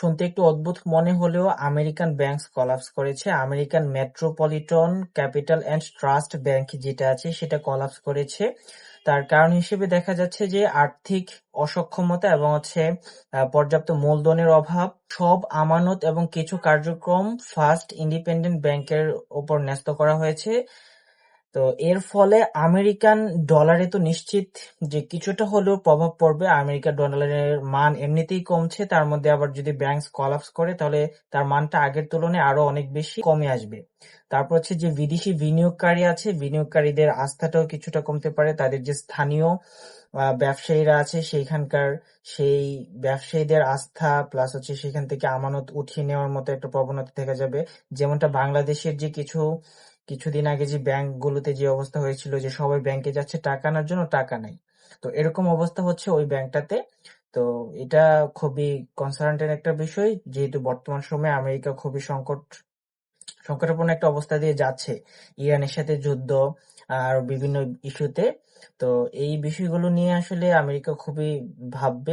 শুনতে একটু অদ্ভুত মনে হলেও আমেরিকান ব্যাংকস কলাপস করেছে। American Metropolitan Capital and Trust Bank যেটা আছে, সেটা কলাপস করেছে। তার কারণ হিসেবে দেখা যাচ্ছে যে আর্থিক অসক্ষমতা এবং হচ্ছে পর্যাপ্ত মূলধনের অভাব, সব আমানত এবং কিছু কার্যক্রম ফার্স্ট ইন্ডিপেন্ডেন্ট ব্যাংকের উপর ন্যস্ত করা হয়েছে। তো এর ফলে আমেরিকান ডলারে তো নিশ্চিত যে কিছুটা হলেও প্রভাব পড়বে। আমেরিকান ডলারের মান এমনিতেই কমছে, তার মধ্যে আবার যদি ব্যাংক কলাপস করে, তাহলে তার মানটা আগের তুলনায় আরও অনেক বেশি কমে আসবে। তারপর হচ্ছে যে বিদেশি বিনিয়োগকারী আছে, বিনিয়োগকারীদের আস্থাটাও কিছুটা কমতে পারে। তাদের যে স্থানীয় ব্যবসায়ীরা আছে, সেইখানকার সেই ব্যবসায়ীদের আস্থা প্লাস হচ্ছে সেখান থেকে আমানত উঠিয়ে নেওয়ার মতো একটা প্রবণতা দেখা যাবে। যেমনটা বাংলাদেশের যে কিছু কিছুদিন আগে যে ব্যাংকগুলোতে যে অবস্থা হয়েছিল যে সবাই ব্যাংকে যাচ্ছে, টাকা আনার জন্য টাকা নাই। তো এরকম অবস্থা হচ্ছে ওই ব্যাংকটাতে। তো এটা খুবই কনসার্নের একটা বিষয়, যেহেতু বর্তমান সময়ে আমেরিকা খুবই সংকট, সংকটাপন্ন একটা অবস্থা দিয়ে যাচ্ছে। ইরানের সাথে যুদ্ধ আর বিভিন্ন ইস্যুতে তো এই বিষয়গুলো নিয়ে আসলে আমেরিকা খুবই ভাববে।